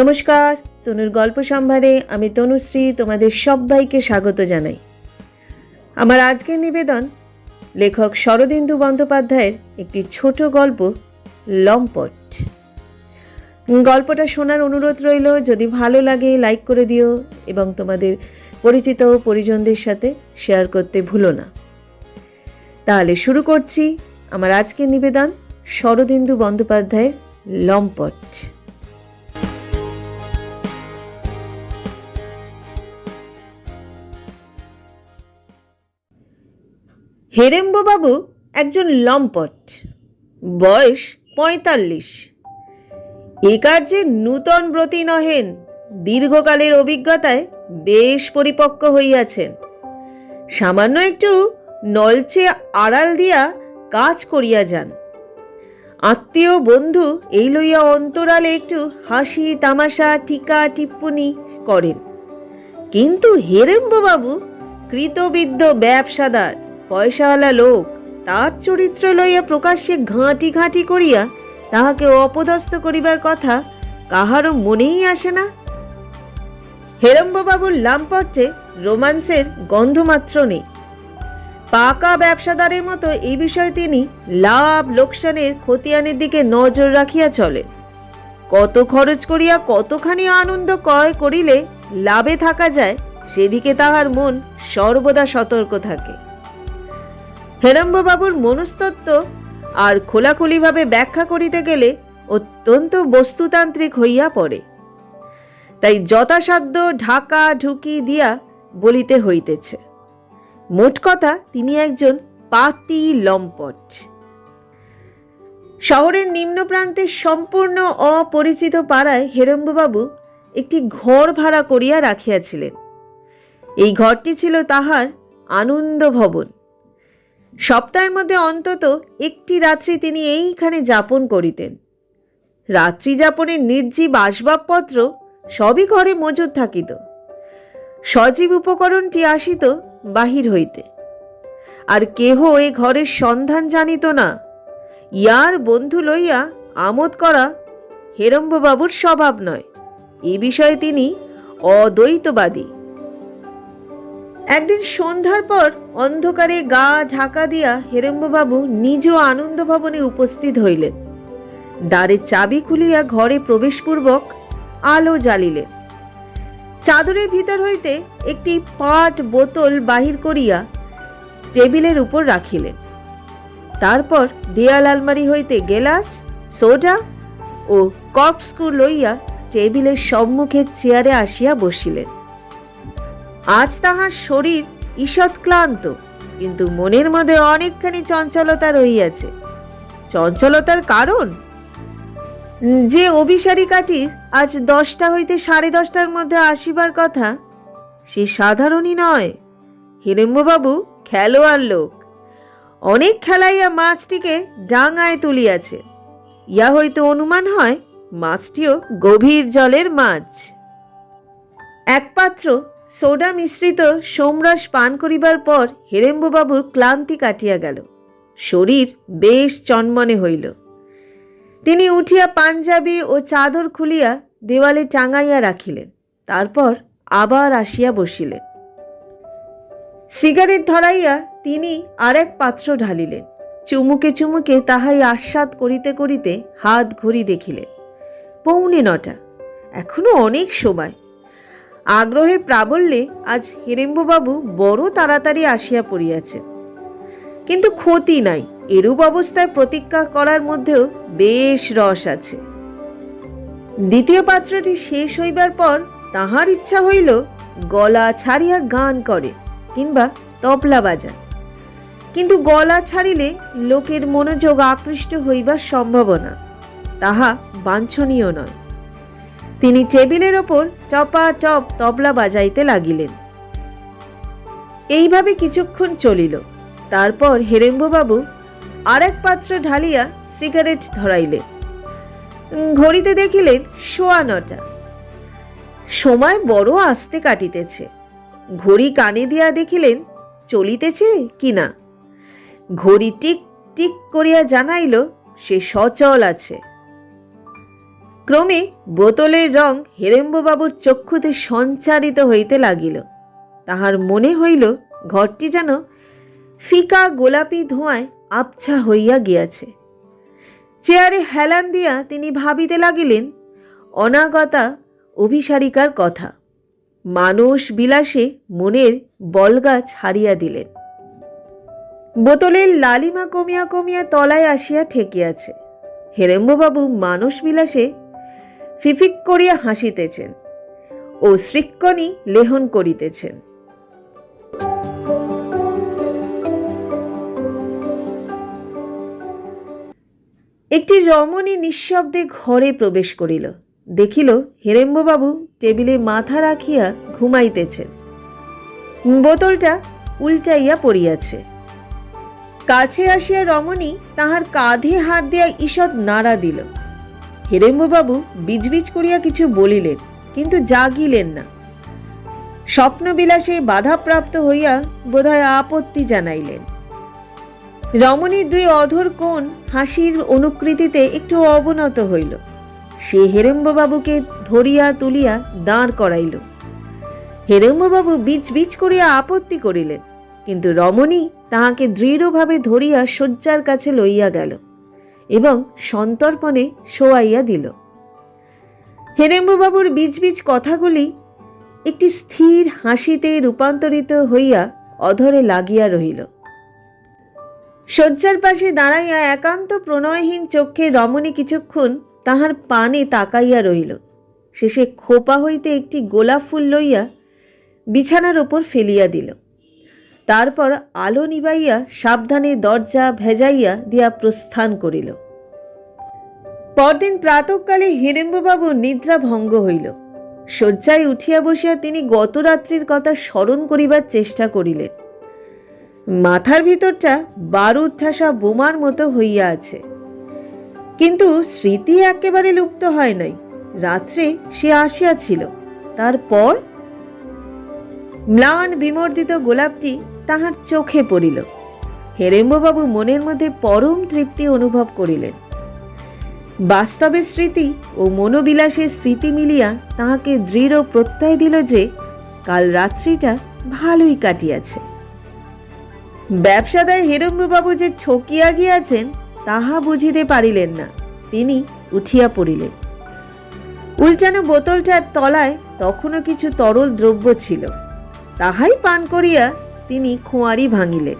নমস্কার, তনুর গল্প সম্ভারে আমি তনুশ্রী তোমাদের সবাইকে স্বাগত জানাই। আমার আজকের নিবেদন, লেখক শরদিন্দু বন্দ্যোপাধ্যায়ের একটি ছোট গল্প, লম্পট। গল্পটা শোনার অনুরোধ রইল, যদি ভালো লাগে লাইক করে দিও এবং তোমাদের পরিচিত পরিজনদের সাথে শেয়ার করতে ভুলো না। তাহলে শুরু করছি আমার আজকের নিবেদন, শরদিন্দু বন্দ্যোপাধ্যায়ের লম্পট। হেরেম্ববাবু একজন লম্পট। বয়স পঁয়তাল্লিশ। এ কার্যে নূতন ব্রতী নহেন দীর্ঘকালের অভিজ্ঞতায় বেশ পরিপক্ক হইয়াছেন। সামান্য একটু নলচে আড়াল দিয়া কাজ করিয়া যান। আত্মীয় বন্ধু এই লইয়া অন্তরালে একটু হাসি, তামাশা, টিকা, টিপ্পনি করেন। কিন্তু হেরেম্ববাবু কৃতবিদ্ধ ব্যবসাদার। পয়সাওয়ালা লোক, তার চরিত্র লইয়া প্রকাশ্যে ঘাঁটি ঘাঁটি করিয়া তাহাকে অপদস্থ করিবার কথা কাহারও মনেই আসে না। হেরম্ববাবুর লাম্পট্যে রোমান্সের গন্ধমাত্র নেই। পাকা ব্যবসাদারের মতো এই বিষয়ে তিনি লাভ লোকসানের খতিয়ানের দিকে নজর রাখিয়া চলে কত খরচ করিয়া কতখানি আনন্দ ক্রয় করিলে লাভে থাকা যায়, সেদিকে তাহার মন সর্বদা সতর্ক থাকে। হেরম্ববাবুর মনস্তত্ত্ব আর খোলাখুলিভাবে ব্যাখ্যা করিতে গেলে অত্যন্ত বস্তুতান্ত্রিক হইয়া পড়ে। তাই যথাসাধ্য ঢাকা ঢুকি দিয়া বলিতে হইতেছে। মোট কথা, তিনি একজন পাতি লম্পট। শহরের নিম্ন প্রান্তে সম্পূর্ণ অপরিচিত পাড়ায় হেরম্ববাবু একটি ঘর ভাড়া করিয়া রাখিয়াছিলেন। এই ঘরটি ছিল তাহার আনন্দ ভবন সপ্তাহের মধ্যে অন্তত একটি রাত্রি তিনি এইখানে যাপন করিতেন। রাত্রি যাপনের নির্জীব আসবাবপত্র সবই ঘরে মজুদ থাকিত। সজীব উপকরণটি আসিত বাহির হইতে। আর কেহ এ ঘরের সন্ধান জানিত না। ইয়ার বন্ধু লইয়া আমোদ করা হেরম্ববাবুর স্বভাব নয়। এ বিষয়ে তিনি অদ্বৈতবাদী। একদিন সন্ধ্যার পর অন্ধকারে গা ঢাকা দিয়া হেরম্ববাবু নিজ আনন্দ ভবনে উপস্থিত হইলেন। দ্বারে চাবি খুলিয়া ঘরে প্রবেশপূর্বক আলো জ্বালিলেন। চাদরের ভিতর হইতে একটি পাট বোতল বাহির করিয়া টেবিলের উপর রাখিলেন। তারপর দেয়াল আলমারি হইতে গেলাস, সোডা ও কপস্কু লইয়া টেবিলের সম্মুখের চেয়ারে আসিয়া বসিলেন। আজ তাহার শরীর ঈষৎ ক্লান্ত, কিন্তু মনের মধ্যে অনেকখানি চঞ্চলতা রহিয়াছে। চঞ্চলতার কারণ? যে অভিসারিকাটি আজ দশটা হইতে সাড়ে দশটার মধ্যে আসিবার কথা, সে সাধারণই নয়। হিরেম্ববাবু খেলোয়াড় লোক। অনেক খেলাইয়া মাছটিকে ডাঙায় তুলিয়াছে। ইয়া হইতে অনুমান হয়, মাছটিও গভীর জলের মাছ। এক পাত্র সোডা মিশ্রিত সোমরস পান করিবার পর হেরেম্ববাবুর ক্লান্তি কাটিয়া গেল। শরীর বেশ চনমনে হইল। তিনি উঠিয়া পাঞ্জাবি ও চাদর খুলিয়া দেওয়ালে টাঙাইয়া রাখিলেন। তারপর আবার আসিয়া বসিলেন। সিগারেট ধরাইয়া তিনি আরেক পাত্র ঢালিলেন। চুমুকে চুমুকে তাহাই আস্বাদ করিতে করিতে হাত ঘড়ি দেখিলেন। পৌনে নটা। এখনও অনেক সময়। আগ্রহের প্রাবল্যে আজ হিরেম্ববাবু বড় তাড়াতাড়ি আসিয়া পড়িয়াছে। কিন্তু ক্ষতি নাই, এরূপ অবস্থায় প্রতীক্ষা করার মধ্যেও বেশ রস আছে। দ্বিতীয় পাত্রটি শেষ হইবার পর তাহার ইচ্ছা হইল গলা ছাড়িয়া গান করে কিংবা তবলা বাজায়। কিন্তু গলা ছাড়িলে লোকের মনোযোগ আকৃষ্ট হইবার সম্ভাবনা, তাহা বাঞ্ছনীয় নয়। তিনি টেবিলের ওপর টপা টপ তবলা বাজাইতে লাগিলেন। এইভাবে কিছুক্ষণ চলিল। তারপর হেরেম্ববাবু আর এক পাত্র ঢালিয়া সিগারেট ধরাইলেন। ঘড়িতে দেখিলেন সোয়া নটা। সময় বড় আস্তে কাটিতেছে। ঘড়ি কানে দিয়া দেখিলেন চলিতেছে কি না। ঘড়ি টিক টিক করিয়া জানাইল, সে সচল আছে। ক্রমে বোতলের রং হেরেম্ববাবুর চক্ষুতে সঞ্চারিত হইতে লাগিল। তাহার মনে হইল ঘরটি যেন ফিকা গোলাপি ধোঁয়ায় আবছা হইয়া গিয়াছে। চেয়ারে হেলান দিয়া তিনি ভাবিতে লাগিলেন, অনাগতা অভিসারিকার কথা। মানুষ বিলাসে মনের বলগাছ হারিয়া দিলেন। বোতলের লালিমা কমিয়া কমিয়া তলায় আসিয়া ঠেকিয়াছে। হেরেম্ববাবু মানুষ বিলাসে ফিফিক করিয়া হাসিতেছেন ও শ্রীক্ষণী লেহন করিতেছেন। একটি রমণী নিঃশব্দে ঘরে প্রবেশ করিল। দেখিল হেরেম্ববাবু টেবিলে মাথা রাখিয়া ঘুমাইতেছেন। বোতলটা উল্টাইয়া পড়িয়াছে। কাছে আসিয়া রমণী তাহার কাঁধে হাত দিয়া ঈষৎ নাড়া দিল। হেরেম্ববাবু বিজবিজ করিয়া কিছু বলিলেন, কিন্তু জাগিলেন না। স্বপ্নবিলাসে বাধাপ্রাপ্ত হইয়া বোধহয় আপত্তি জানাইলেন। রমণীর দুই অধর কোণ হাসির অনুকৃতিতে একটু অবনত হইল। সে হেরেম্ববাবুকে ধরিয়া তুলিয়া দাঁড় করাইল। হেরেম্ববাবু বিচ বিচ করিয়া আপত্তি করিলেন, কিন্তু রমণী তাহাকে দৃঢ়ভাবে ধরিয়া শয্যার কাছে লইয়া গেল। এবং সন্তর্পণে শোয়াইয়া দিল। হেরেম্ববাবুর বীজ বীজ কথাগুলি একটি স্থির হাসিতে রূপান্তরিত হইয়া অধরে লাগিয়া রহিল। শয্যার পাশে দাঁড়াইয়া একান্ত প্রণয়হীন চক্ষে রমণী কিছুক্ষণ তাহার পানে তাকাইয়া রহিল। শেষে খোপা হইতে একটি গোলাপ ফুল লইয়া বিছানার ওপর ফেলিয়া দিল। তারপর আলো নিবাইয়া সাবধানে দরজা ভেজাইয়া দিয়া প্রস্থান করিল। পরদিন প্রাতকালে হিড়িম্ববাবুর নিদ্রা ভঙ্গ হইল। শয্যায় উঠিয়া বসিয়া তিনি গত রাত্রির কথা স্মরণ করিবার চেষ্টা করিলেন। মাথার ভিতরটা বারুদ ঠাসা বোমার মতো হইয়া আছে। কিন্তু স্মৃতি একেবারে লুপ্ত হয় নাই। রাত্রে সে আসিয়াছিল। তারপর ম্লান বিমর্দিত গোলাপটি তাহার চোখে পড়িল। হেরেম্ববাবু মনের মধ্যে পরম তৃপ্তি অনুভব করিলেন। বাস্তবে স্মৃতি ও মনোবিলাসের স্মৃতি মিলিয়া তাহাকে দৃঢ় প্রত্যয় দিল যে, কাল রাত্রিটা ভালোই কাটিয়াছে। ব্যবসাদার হেরম্ববাবু যে ঠকিয়া গিয়াছেন, তাহা বুঝিতে পারিলেন না। তিনি উঠিয়া পড়িলেন। উল্টানো বোতলটার তলায় তখনও কিছু তরল দ্রব্য ছিল। তাহাই পান করিয়া তিনি খোঁয়ারি ভাঙিলেন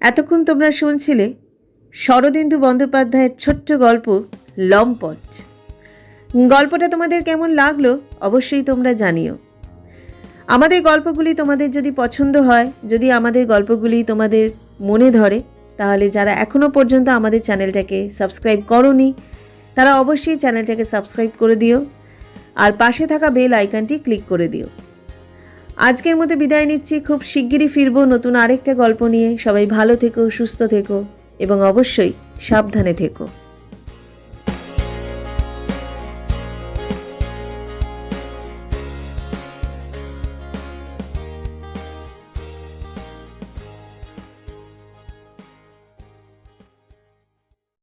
এতক্ষণ তোমরা শুনছিলে শরদিন্দু বন্দ্যোপাধ্যায়ের ছোট্ট গল্প লম্পট। গল্পটা তোমাদের কেমন লাগল অবশ্যই তোমরা জানিও। আমাদের গল্পগুলি তোমাদের যদি পছন্দ হয়, যদি আমাদের গল্পগুলি তোমাদের মনে ধরে, তাহলে যারা এখনও পর্যন্ত আমাদের চ্যানেলটাকে সাবস্ক্রাইব করনি তারা অবশ্যই চ্যানেলটাকে সাবস্ক্রাইব করে দিও আর পাশে থাকা বেল আইকনটি ক্লিক করে দিও। আজকের মতো বিদায় নিচ্ছি। খুব শিগগিরই ফিরবো নতুন আরেকটা গল্প নিয়ে। সবাই ভালো থেকো, সুস্থ থেকো এবং অবশ্যই সাবধানে থেকো।